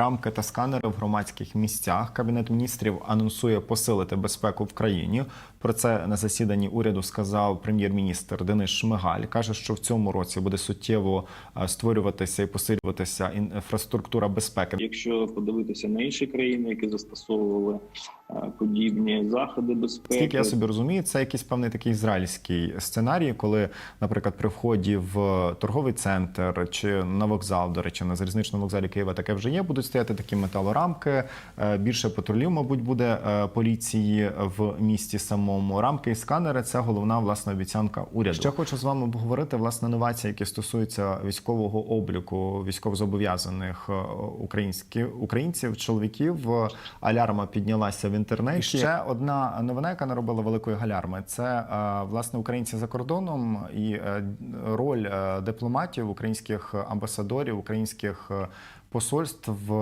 рамки та сканери в громадських місцях. Кабінет міністрів анонсує посилити безпеку в країні. Про це на засіданні уряду сказав прем'єр-міністр Денис Шмигаль. каже, що в цьому році буде суттєво е, створюватися і посилюватися інфраструктура безпеки. Якщо подивитися на інші країни, які застосовували е, подібні заходи безпеки, Скільки я собі розумію, це якийсь певний такий ізраїльський сценарій, коли, наприклад, при вході в торговий центр чи на вокзал, до речі, на залізничному вокзалі Києва таке вже є. Будуть стояти такі металорамки. е, Більше патрулів, мабуть, буде е, поліції в місті самому. Рамки і сканери це головна власне обіцянка уряду. Ще хочу з вами обговорити власне новації, які стосуються військового обліку військовозобов'язаних е, українців, чоловіків. Алярма піднялася в інтернеті. І ще одна новина, яка наробила великої галярми, це власне українці за кордоном і роль дипломатів, українських амбасадорів, українських посольств в,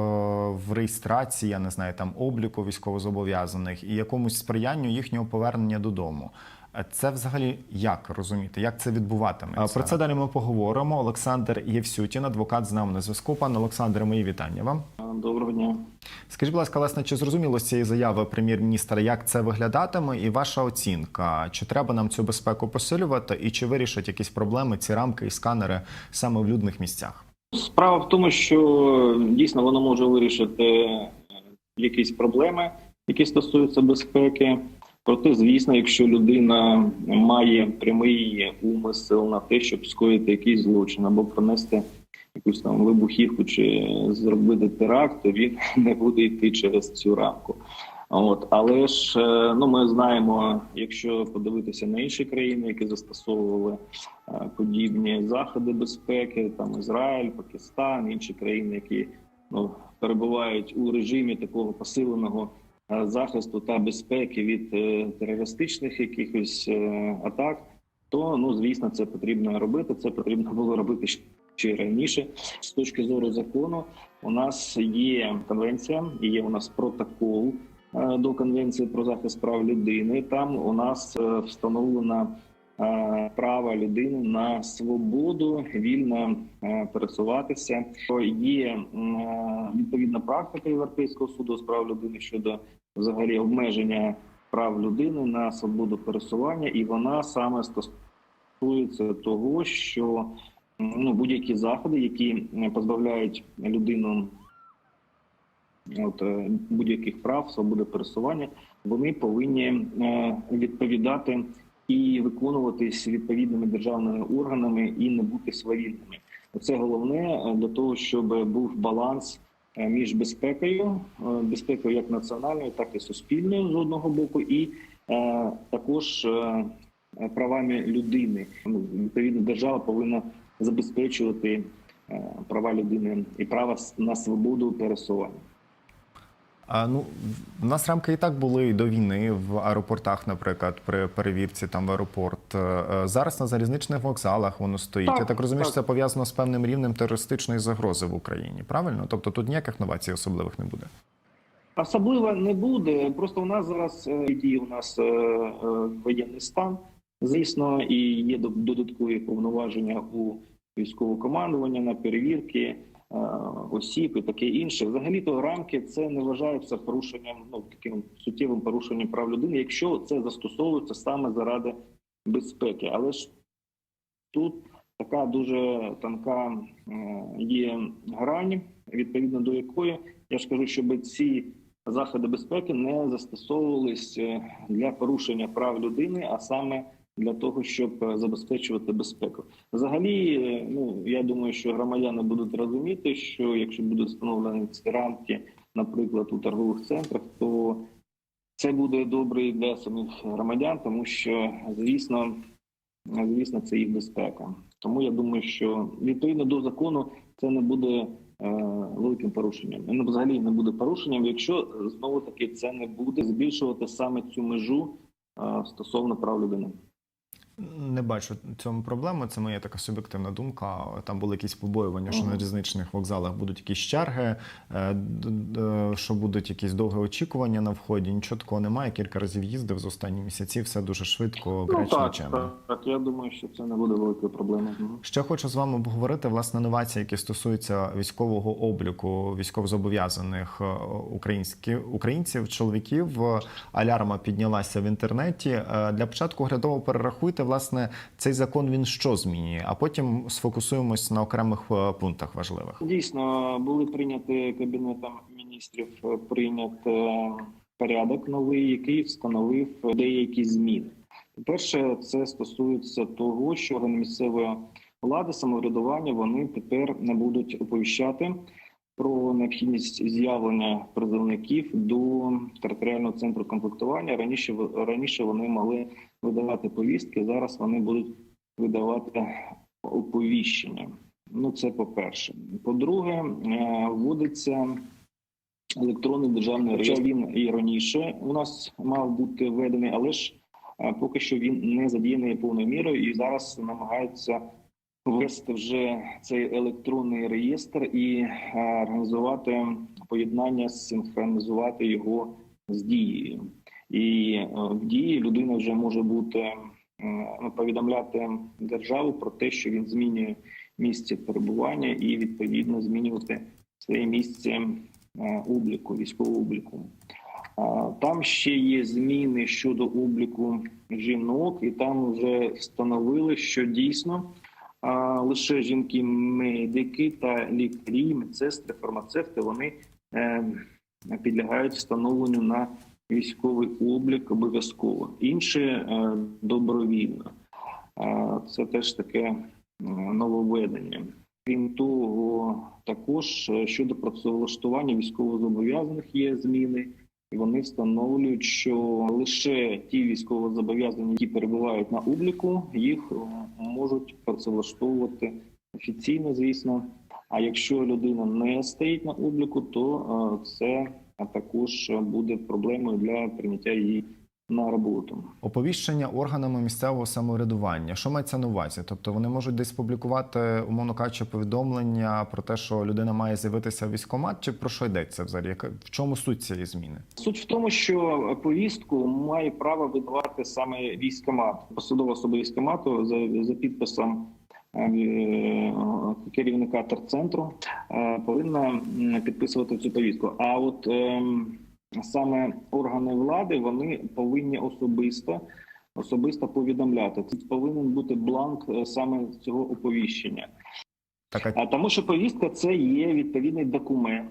в реєстрації, я не знаю, там обліку військовозобов'язаних і якомусь сприянню їхнього повернення додому. Е, Це взагалі як розуміти, як це відбуватиметься? Про це далі ми поговоримо. Олександр Євсютін, адвокат з нами на зв'язку. Пане Олександре, мої вітання вам. Е, доброго дня. Скажіть, будь ласка, власне, чи зрозуміло з цієї заяви прем'єр-міністра, як це виглядатиме, і ваша оцінка? Чи треба нам цю безпеку посилювати, і чи вирішать якісь проблеми ці рамки і сканери саме в людних місцях? Справа в тому, що дійсно воно може вирішити е, якісь проблеми, які стосуються безпеки. Проте, звісно, якщо людина має прямий умисел на те, щоб скоїти якийсь злочин або пронести якусь там вибухівку чи зробити теракт, то він не буде йти через цю рамку. От, але ж е, ну ми знаємо, якщо подивитися на інші країни, які застосовували е, подібні заходи безпеки, там Ізраїль, Пакистан, інші країни, які ну перебувають у режимі такого посиленого е, захисту та безпеки від терористичних якихось атак, то ну звісно, це потрібно робити. Це потрібно було робити ще раніше. З точки зору закону, у нас є конвенція, і є у нас протокол до конвенції про захист прав людини. Там у нас е, встановлено е, право людини на свободу вільно е, пересуватися. Є е, відповідна практика Європейського суду з прав людини щодо взагалі обмеження прав людини на свободу пересування, і вона саме стосується того, що ну будь-які заходи, які е, позбавляють людину от е, будь-яких прав, свободи пересування, вони повинні е, відповідати і виконуватись відповідними державними органами і не бути свавільними. Це головне е, для того, щоб був баланс між безпекою, безпекою як національною, так і суспільною з одного боку, і також правами людини. Ну, відповідно, держава повинна забезпечувати права людини і право на свободу пересування. А ну в нас рамки і так були і до війни в аеропортах, наприклад, при перевірці там в аеропорт. Е, е, Зараз на залізничних вокзалах воно стоїть. Так, Я так розумію, що це пов'язано з певним рівнем терористичної загрози в Україні. Правильно? Тобто тут ніяких новацій особливих не буде. Особливо не буде. Просто у нас зараз е, діє у нас е, е, воєнний стан, звісно, і є до- додаткові повноваження у військового командування на перевірки е, осіб і таке інше. Взагалі то рамки це не вважається порушенням, ну таким суттєвим порушенням прав людини, якщо це застосовується саме заради безпеки. Але ж тут така дуже тонка е, є грань, відповідно до якої я ж кажу, щоб ці заходи безпеки не застосовувались е, для порушення прав людини, а саме для того, щоб е, забезпечувати безпеку. Взагалі, е, ну я думаю, що громадяни будуть розуміти, що якщо будуть встановлені ці рамки, наприклад, у торгових центрах, то це буде добре і для самих громадян, тому що звісно, звісно, це їх безпека. Тому я думаю, що відповідно до закону це не буде е, великим порушенням. Ну, взагалі не буде порушенням, якщо е, знову таки це не буде збільшувати саме цю межу е, стосовно прав людини. Не бачу цьому проблеми. Це моя така суб'єктивна думка. Там були якісь побоювання, що на різничних вокзалах будуть якісь черги, е, що будуть якісь довгі очікування на вході. Нічого такого немає. Кілька разів їздив з останні місяці. Все дуже швидко, Ну гречно так, так, так, я думаю, що це не буде великою проблемою. Ще хочу з вами обговорити власне новації, які стосуються військового обліку військовозобов'язаних е, українських українців, чоловіків. Е, Алярма піднялася в інтернеті. Для початку оглядово перерахуйте власне цей закон. Він що змінює, а потім сфокусуємось на окремих е, пунктах важливих. Дійсно, були прийняті кабінетом міністрів е, прийнят е, порядок новий, який встановив деякі зміни. По-перше, це стосується того, що органи місцевої влади самоврядування вони тепер не будуть оповіщати про необхідність з'явлення призовників до територіального центру комплектування. Раніше раніше вони могли видавати повістки. Зараз вони будуть видавати оповіщення. Ну, це по-перше. По-друге, е, вводиться електронний державний реєстр. Він і раніше у нас мав бути введений, але ж е, поки що він не задіяний повною мірою і зараз намагаються ввести вже цей електронний реєстр і е, організувати поєднання, синхронізувати його з дією. І е, в дії людина вже може бути е, ну, повідомляти державу про те, що він змінює місце перебування і відповідно змінювати своє місце обліку, військового обліку. Там ще є зміни щодо обліку жінок, і там вже встановили, що дійсно а, лише жінки-медики та лікарі, медсестри, фармацевти вони е, підлягають встановленню на військовий облік обов'язково. Інше добровільно. Це теж таке нововведення. Крім того, також е, щодо працевлаштування військовозобов'язаних є зміни. І вони встановлюють, що лише ті військовозобов'язані, які перебувають на обліку, їх е, можуть працевлаштовувати офіційно, звісно. А якщо людина не стоїть на обліку, то е, це також буде проблемою для прийняття її на роботу. Оповіщення органами місцевого самоврядування. Що мається на увазі? Тобто вони можуть десь публікувати, умовно кажучи, повідомлення про те, що людина має з'явитися в військкомат, чи про що йдеться взагалі? В чому суть цієї зміни? Суть в тому, що повістку має право видавати саме військкомат, посадова особа військкомату за, за підписом е, керівника терцентру е, повинна підписувати цю повістку. А от ем, саме органи влади вони повинні особисто. Особисто повідомляти це повинен бути бланк е, саме цього оповіщення. Така А тому, що повістка це є відповідний документ,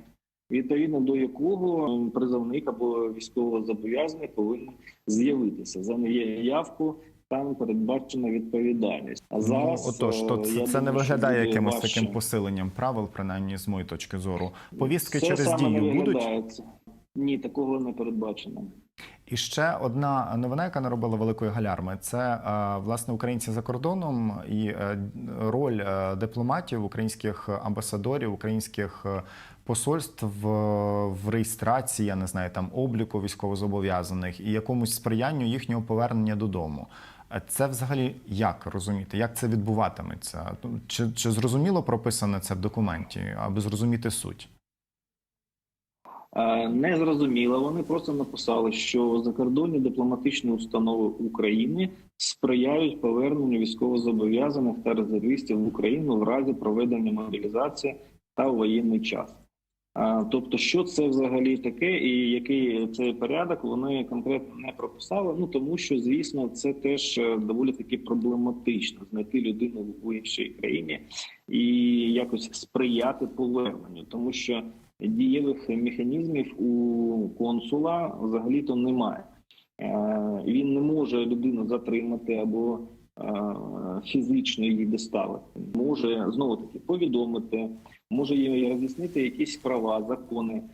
відповідно до якого призовник або військовозобов'язаний повинен з'явитися. За неявку там передбачена відповідальність. А зараз ну, отож, то е, це, це не думаю, що виглядає якимось важче. таким посиленням правил, принаймні з моєї точки зору. Повістки Це через дію будуть. Ні, такого не передбачено. І ще одна новина, яка наробила великої галярми, це е, власне українці за кордоном і е, роль е, дипломатів, українських амбасадорів, українських посольств в, реєстрації, я не знаю, там обліку військовозобов'язаних і якомусь сприянню їхнього повернення додому. Це взагалі як розуміти, як це відбуватиметься? Чи, чи зрозуміло прописане це в документі, аби зрозуміти суть? Е, Не зрозуміло. Вони просто написали, що закордонні дипломатичні установи України сприяють поверненню військовозобов'язаних та резервістів в Україну в разі проведення мобілізації та воєнний час. Е, Тобто, що це взагалі таке, і який цей порядок вони конкретно не прописали. Ну тому що, звісно, це теж е, доволі таки проблематично знайти людину в іншій країні і якось сприяти поверненню, тому що дієвих механізмів у консула взагалі-то немає. Е, Він не може людину затримати або е, фізично її доставити. Може знову таки повідомити, може їй роз'яснити якісь права, закони е,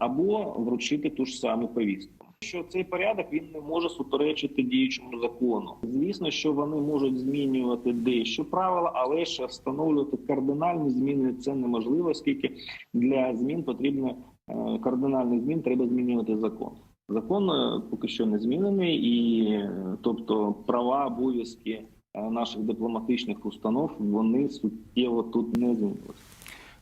або вручити ту ж саму повістку. Що цей порядок він не може суперечити діючому закону. Звісно, що вони можуть змінювати дещо правила, але ж встановлювати кардинальні зміни це неможливо, оскільки для змін потрібно е, кардинальних змін треба змінювати закон. Закон е, поки що не змінений, і е, тобто права, обов'язки наших дипломатичних установ вони суттєво тут не змінилися.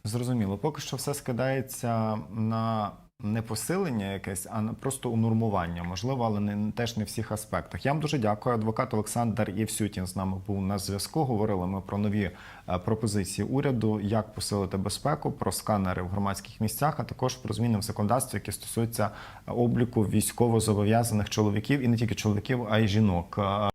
Зрозуміло, поки що все скидається на не посилення якесь, а просто унормування, можливо, але не теж не в всіх аспектах. Я вам дуже дякую. Адвокат Олександр Євсютін з нами був на зв'язку. Говорили ми про нові е, пропозиції уряду, як посилити безпеку, про сканери в громадських місцях, а також про зміни в законодавстві, які стосуються обліку військово зобов'язаних чоловіків і не тільки чоловіків, а й жінок. Е,